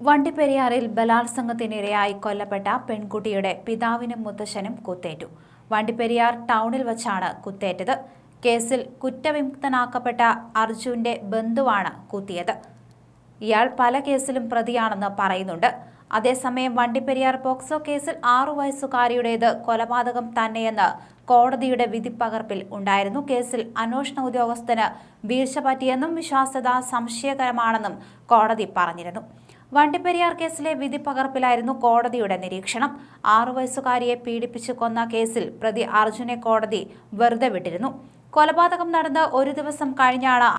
വണ്ടിപ്പെരിയാറിൽ ബലാത്സംഗത്തിനിരയായി കൊല്ലപ്പെട്ട പെൺകുട്ടിയുടെ പിതാവിനും മുത്തശ്ശനും കുത്തേറ്റു. വണ്ടിപ്പെരിയാർ ടൗണിൽ വച്ചാണ് കുത്തേറ്റത്. കേസിൽ കുറ്റവിമുക്തനാക്കപ്പെട്ട അർജുന്റെ ബന്ധുവാണ് കുത്തിയത്. ഇയാൾ പല കേസിലും പ്രതിയാണെന്ന് പറയുന്നുണ്ട്. അതേസമയം വണ്ടിപ്പെരിയാർ പോക്സോ കേസിൽ ആറു വയസ്സുകാരിയുടേത് കൊലപാതകം തന്നെയെന്ന് കോടതിയുടെ വിധിപ്പകർപ്പിൽ ഉണ്ടായിരുന്നു. കേസിൽ അന്വേഷണ ഉദ്യോഗസ്ഥന് വീഴ്ച പറ്റിയെന്നും വിശ്വാസ്യത സംശയകരമാണെന്നും കോടതി പറഞ്ഞിരുന്നു. വണ്ടിപ്പെരിയാർ കേസിലെ വിധി പകർപ്പിലായിരുന്നു കോടതിയുടെ നിരീക്ഷണം. ആറു വയസ്സുകാരിയെ പീഡിപ്പിച്ചു കൊന്ന കേസിൽ പ്രതി അർജുനെ കോടതി വെറുതെ വിട്ടിരുന്നു. കൊലപാതകം നടന്ന് ഒരു ദിവസം കഴിഞ്ഞാണ്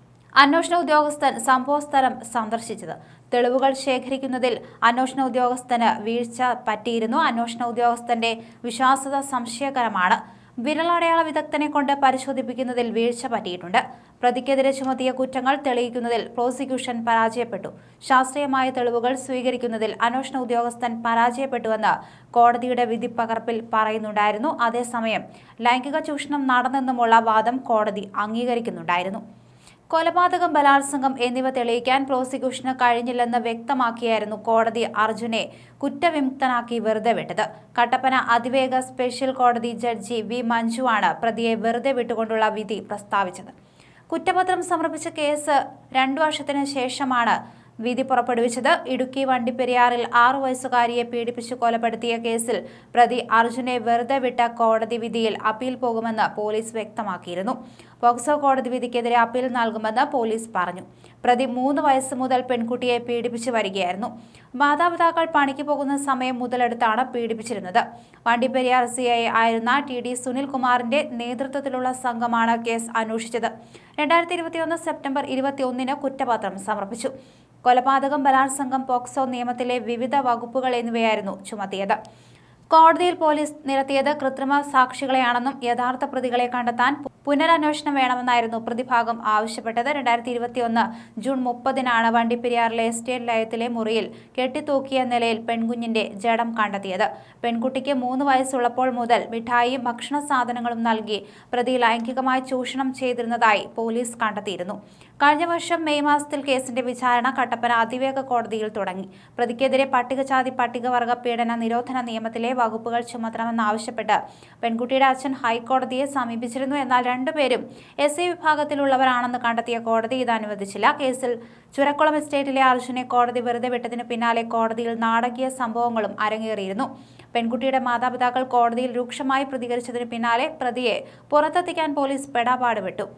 അന്വേഷണ ഉദ്യോഗസ്ഥൻ സംഭവസ്ഥലം സന്ദർശിച്ചത്. തെളിവുകൾ ശേഖരിക്കുന്നതിൽ അന്വേഷണ ഉദ്യോഗസ്ഥന് വീഴ്ച പറ്റിയിരുന്നു. അന്വേഷണ ഉദ്യോഗസ്ഥന്റെ വിശ്വാസ്യത സംശയകരമാണ്. വിരലടയാള വിദഗ്ധനെ കൊണ്ട് പരിശോധിപ്പിക്കുന്നതിൽ വീഴ്ച പറ്റിയിട്ടുണ്ട്. പ്രതിക്കെതിരെ ചുമത്തിയ കുറ്റങ്ങൾ തെളിയിക്കുന്നതിൽ പ്രോസിക്യൂഷൻ പരാജയപ്പെട്ടു. ശാസ്ത്രീയമായ തെളിവുകൾ സ്വീകരിക്കുന്നതിൽ അന്വേഷണ ഉദ്യോഗസ്ഥൻ പരാജയപ്പെട്ടുവെന്ന് കോടതിയുടെ വിധി പകർപ്പിൽ പറയുന്നുണ്ടായിരുന്നു. അതേസമയം ലൈംഗിക ചൂഷണം നടന്നെന്നുമുള്ള വാദം കോടതി അംഗീകരിക്കുന്നുണ്ടായിരുന്നു. കൊലപാതകം ബലാത്സംഗം എന്നിവ തെളിയിക്കാൻ പ്രോസിക്യൂഷന് കഴിഞ്ഞില്ലെന്ന് വ്യക്തമാക്കിയായിരുന്നു കോടതി അർജുനെ കുറ്റവിമുക്തനാക്കി വെറുതെ വിട്ടത്. കട്ടപ്പന അതിവേഗ സ്പെഷ്യൽ കോടതി ജഡ്ജി വി മഞ്ജുവാണ് പ്രതിയെ വെറുതെ വിട്ടുകൊണ്ടുള്ള വിധി പ്രസ്താവിച്ചത്. കുറ്റപത്രം സമർപ്പിച്ച കേസ് രണ്ടു വർഷത്തിന് ശേഷമാണ് വിധി പുറപ്പെടുവിച്ചത് ഇടുക്കി വണ്ടിപ്പെരിയാറിൽ ആറു വയസ്സുകാരിയെ പീഡിപ്പിച്ചു കൊലപ്പെടുത്തിയ കേസിൽ പ്രതി അർജുനെ വെറുതെ വിട്ട കോടതി വിധിയിൽ അപ്പീൽ പോകുമെന്ന് പോലീസ് വ്യക്തമാക്കിയിരുന്നു. പോക്സോ കോടതി വിധിക്കെതിരെ അപ്പീൽ നൽകുമെന്ന് പോലീസ് പറഞ്ഞു. പ്രതി മൂന്ന് വയസ്സ് മുതൽ പെൺകുട്ടിയെ പീഡിപ്പിച്ചു വരികയായിരുന്നു. മാതാപിതാക്കൾ പണിക്ക് പോകുന്ന സമയം മുതലെടുത്താണ് പീഡിപ്പിച്ചിരുന്നത്. വണ്ടിപ്പെരിയാർ സി ഐ ആയിരുന്ന ടി ഡി സുനിൽകുമാറിന്റെ നേതൃത്വത്തിലുള്ള സംഘമാണ് കേസ് അന്വേഷിച്ചത്. രണ്ടായിരത്തി ഇരുപത്തിയൊന്ന് സെപ്റ്റംബർ ഇരുപത്തിയൊന്നിന് കുറ്റപത്രം സമർപ്പിച്ചു. കൊലപാതകം ബലാത്സംഗം പോക്സോ നിയമത്തിലെ വിവിധ വകുപ്പുകൾ എന്നിവയായിരുന്നു ചുമത്തിയത്. കോടതിയിൽ പോലീസ് നിരത്തിയത് കൃത്രിമ സാക്ഷികളെയാണെന്നും യഥാർത്ഥ പ്രതികളെ കണ്ടെത്താൻ പുനരന്വേഷണം വേണമെന്നായിരുന്നു പ്രതിഭാഗം ആവശ്യപ്പെട്ടത്. രണ്ടായിരത്തി ഇരുപത്തിയൊന്ന് ജൂൺ മുപ്പതിനാണ് വണ്ടിപ്പെരിയാറിലെ എസ്റ്റേറ്റ് ലയത്തിലെ മുറിയിൽ കെട്ടിത്തൂക്കിയ നിലയിൽ പെൺകുഞ്ഞിന്റെ ജഡം കണ്ടെത്തിയത്. പെൺകുട്ടിക്ക് മൂന്ന് വയസ്സുള്ളപ്പോൾ മുതൽ മിഠായിയും ഭക്ഷണ സാധനങ്ങളും നൽകി പ്രതി ലൈംഗികമായി ചൂഷണം ചെയ്തിരുന്നതായി പോലീസ് കണ്ടെത്തിയിരുന്നു. കഴിഞ്ഞ വർഷം മെയ് മാസത്തിൽ കേസിന്റെ വിചാരണ കട്ടപ്പന അതിവേഗ കോടതിയിൽ തുടങ്ങി. പ്രതിക്കെതിരെ പട്ടികജാതി പട്ടികവർഗ പീഡന നിരോധന നിയമത്തിലെ വകുപ്പുകൾ ചുമത്തണമെന്നാവശ്യപ്പെട്ട് പെൺകുട്ടിയുടെ അച്ഛൻ ഹൈക്കോടതിയെ സമീപിച്ചിരുന്നു. എന്നാൽ രണ്ടുപേരും എസ് ഐ വിഭാഗത്തിലുള്ളവരാണെന്ന് കണ്ടെത്തിയ കോടതി ഇത് അനുവദിച്ചില്ല കേസിൽ ചുരക്കുളം എസ്റ്റേറ്റിലെ അർജുനെ കോടതി വെറുതെ വിട്ടതിന് പിന്നാലെ കോടതിയിൽ നാടകീയ സംഭവങ്ങളും അരങ്ങേറിയിരുന്നു. പെൺകുട്ടിയുടെ മാതാപിതാക്കൾ കോടതിയിൽ രൂക്ഷമായി പ്രതികരിച്ചതിന് പിന്നാലെ പ്രതിയെ പുറത്തെത്തിക്കാൻ പോലീസ് പെടാപാട് വിട്ടു